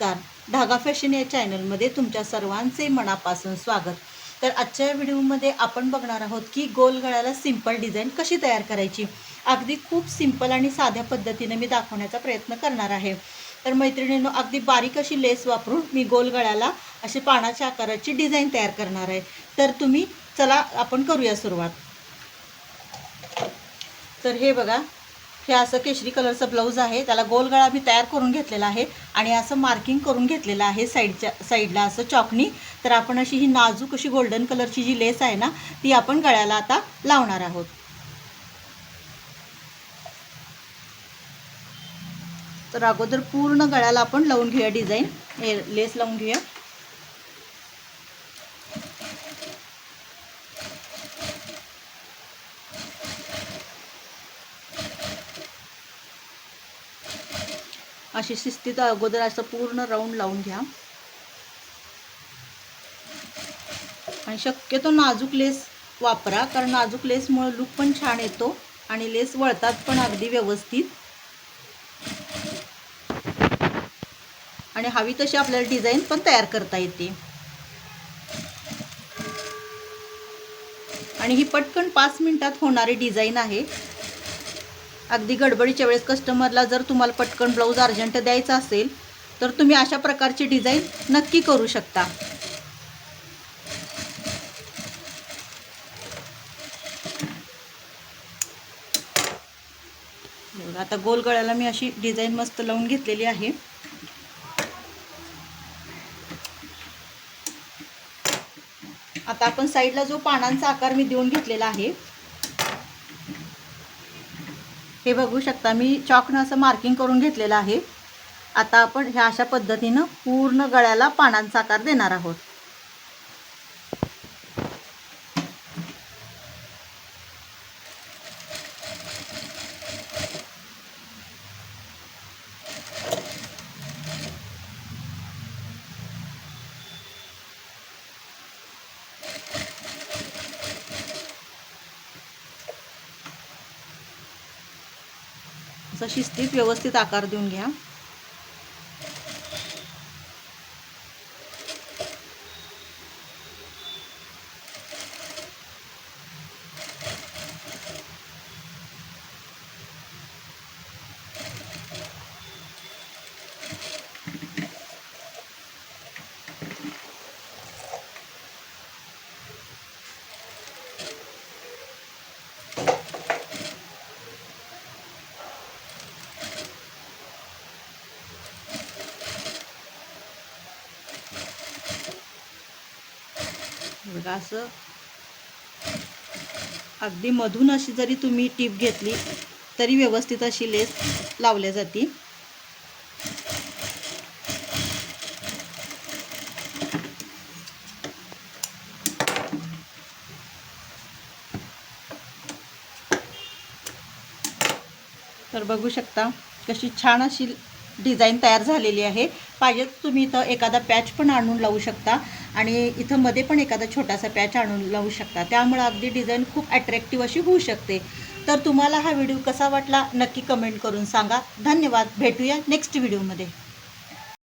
नमस्कार. धागा फॅशन या चॅनलमध्ये तुमच्या सर्वांचे मनापासून स्वागत. तर आजच्या व्हिडिओमध्ये आपण बघणार आहोत की गोल गळ्याला सिंपल डिझाईन कशी तयार करायची? अगदी खूप सिंपल आणि साध्या पद्धतीने मी दाखवण्याचा प्रयत्न करणार आहे. तर मैत्रिणींनो अगदी बारीक अशी लेस वापरून मी गोल गळ्याला अशी पानाच्या आकाराची डिझाईन तयार करणार आहे. तर तुम्ही चला आपण करूया सुरुवात. तर हे बघा हे असं केशरी कलरचं ब्लाऊज आहे. त्याला गोल गळा मी तयार करून घेतलेला आहे आणि असं मार्किंग करून घेतलेलं आहे साईडच्या साईडला असं चॉकनी. तर आपण अशी ही नाजूक अशी गोल्डन कलरची जी लेस आहे ना ती आपण गळ्याला आता लावणार आहोत. तर अगोदर पूर्ण गळ्याला आपण लावून घेऊया डिझाईन हे लेस लावून घेऊया. अशी शिस्तीत अगोदर असं पूर्ण राऊंड लावून घ्या. आणि शक्यतो नाजूक लेस वापरा कारण नाजूक लेसमुळं लूक पण छान येतो आणि लेस वळतात पण अगदी व्यवस्थित. आणि हवी तशी आपल्याला डिझाईन पण तयार करता येते. आणि ही पटकन पाच मिनिटात होणारी डिझाईन आहे. अगदी गडबडीच्या वेळेस कस्टमरला जर तुम्हाला पटकन ब्लाऊज अर्जंट द्यायचा असेल तर तुम्ही अशा प्रकारची डिझाईन नक्की करू शकता. आता गोल गळ्याला मी अशी डिझाईन मस्त लावून घेतलेली आहे. आता आपण साईडला जो पानांचा आकार मी देऊन घेतलेला आहे हे बघू शकता मी चॉकनं असं मार्किंग करून घेतलेलं आहे. आता आपण ह्या अशा पद्धतीनं पूर्ण गळ्याला पानांचा आकार देणार आहोत. असं शिस्तीत व्यवस्थित आकार देऊन घ्या. बघा असं अगदी मधून अशी जरी तुम्ही टीप घेतली तरी व्यवस्थित अशी लेस लावल्या जाते तर बघू शकता कशी छान अशी डिझाईन तयार झालेली आहे. पाहिजे तुम्ही इथं एखादा पॅच पण आणून लावू शकता आणि इथं मध्ये पण एखादा छोटासा पॅच आणून लावू शकता. त्यामुळे अगदी डिझाईन खूप अट्रॅक्टिव्ह अशी होऊ शकते. तर तुम्हाला हा व्हिडिओ कसा वाटला नक्की कमेंट करून सांगा. धन्यवाद. भेटूया नेक्स्ट व्हिडिओमध्ये